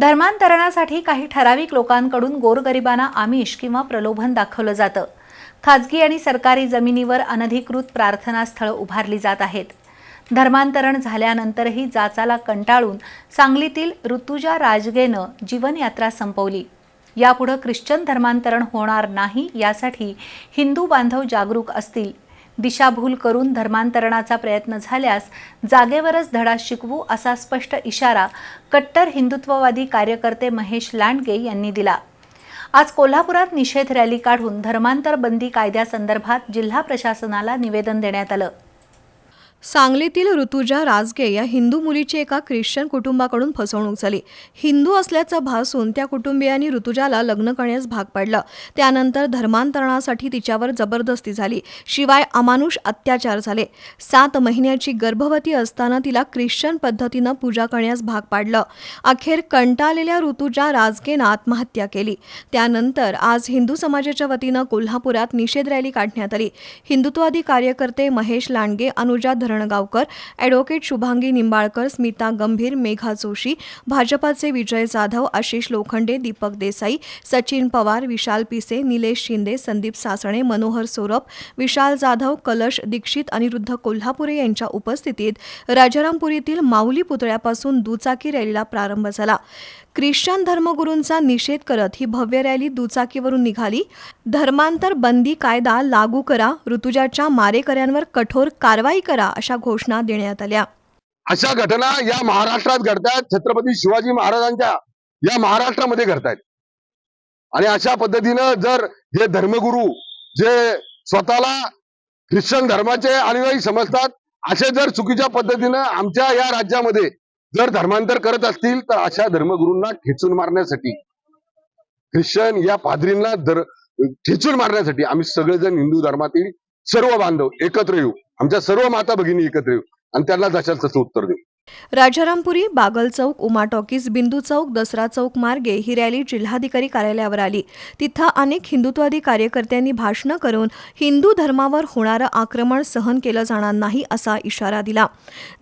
धर्मांतरणासाठी काही ठराविक लोकांकडून गोरगरिबांना आमिष किंवा प्रलोभन दाखवलं जातं. खाजगी आणि सरकारी जमिनीवर अनधिकृत प्रार्थनास्थळं उभारली जात आहेत. धर्मांतरण झाल्यानंतरही जाचाला कंटाळून सांगलीतील ऋतुजा राजगेनं जीवनयात्रा संपवली. यापुढं ख्रिश्चन धर्मांतरण होणार नाही यासाठी हिंदू बांधव जागरूक असतील. दिशाभूल करून धर्मांतरणाचा प्रयत्न झाल्यास जागेवरच धडा शिकवू असा स्पष्ट इशारा कट्टर हिंदुत्ववादी कार्यकर्ते महेश लांडगे यांनी दिला. आज कोल्हापुरात निषेध रॅली काढून धर्मांतर बंदी कायद्यासंदर्भात जिल्हा प्रशासनाला निवेदन देण्यात आलं. सांगलीतील ऋतुजा राजगे या हिंदू मुलीची एका ख्रिश्चन कुटुंबाकडून फसवणूक झाली. हिंदू असल्याचं भासून त्या कुटुंबियांनी ऋतुजाला लग्न करण्यास भाग पाडलं. त्यानंतर धर्मांतरणासाठी तिच्यावर जबरदस्ती झाली. शिवाय अमानुष अत्याचार झाले. सात महिन्याची गर्भवती असताना तिला ख्रिश्चन पद्धतीनं पूजा करण्यास भाग पाडलं. अखेर कंटाळलेल्या ऋतुजा राजगेनं आत्महत्या केली. त्यानंतर आज हिंदू समाजाच्या वतीनं कोल्हापुरात निषेध रॅली काढण्यात आली. हिंदुत्ववादी कार्यकर्ते महेश लांडगे अनुजा धरणगावकर ॲडव्होकेट शुभांगी निंबाळकर स्मिता गंभीर मेघा जोशी भाजपाचे विजय जाधव आशिष लोखंडे दीपक देसाई सचिन पवार विशाल पिसे निलेश शिंदे संदीप सासणे मनोहर सोरप विशाल जाधव कलश दीक्षित अनिरुद्ध कोल्हापुरे यांच्या उपस्थितीत राजारामपुरीतील माऊली पुतळ्यापासून दुचाकी रॅलीला प्रारंभ झाला. ख्रिश्चन धर्मगुरूंचा निषेध करत ही भव्य रॅली दुचाकीवरून निघाली. धर्मांतर बंदी कायदा लागू करा ऋतुजाच्या मारेकऱ्यांवर कठोर कारवाई करा अशा घोषणा देण्यात आल्या. अशा घटना या महाराष्ट्रात घडतायत. छत्रपती शिवाजी महाराजांच्या या महाराष्ट्रामध्ये घडतायत. आणि अशा पद्धतीनं जर हे धर्मगुरू जे स्वतःला ख्रिश्चन धर्माचे अनुयायी समजतात असे जर चुकीच्या पद्धतीनं आमच्या या राज्यामध्ये जर धर्मांतर करत असतील तर अशा धर्मगुरूंना ठेचून मारण्यासाठी ख्रिश्चन या पादरींना ठेचून मारण्यासाठी आम्ही सगळेजण हिंदू धर्मातील सर्व बांधव एकत्र येऊ. आमच्या सर्व माता भगिनी एकत्र येऊ. आणि त्यांना जशाच तसं उत्तर देऊ. राजारामपुरी बागल चौक उमा टॉकीज बिंदू चौक दसरा चौक मार्गे ही रॅली जिल्हाधिकारी कार्यालयावर आली. तिथं अनेक हिंदुत्वादी कार्यकर्त्यांनी भाषणं करून हिंदू धर्मावर होणारं आक्रमण सहन केलं जाणार नाही असा इशारा दिला.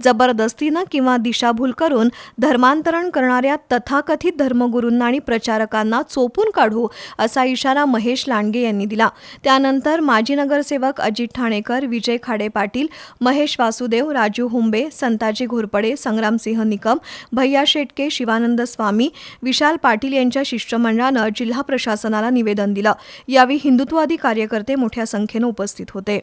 जबरदस्तीनं किंवा दिशाभूल करून धर्मांतरण करणाऱ्या तथाकथित धर्मगुरूंना आणि प्रचारकांना चोपून काढू असा इशारा महेश लांडगे यांनी दिला. त्यानंतर माजी नगरसेवक अजित ठाणेकर विजय खाडे पाटील महेश वासुदेव राजू हुंबे संताजी घोरपडे संग्रामसिंह निकम भैया शेटके शिवानंद स्वामी विशाल पाटील यांच्या शिष्टमंडळानं जिल्हा प्रशासनाला निवेदन दिलं. यावेळी हिंदुत्ववादी कार्यकर्ते मोठ्या संख्येनं उपस्थित होते.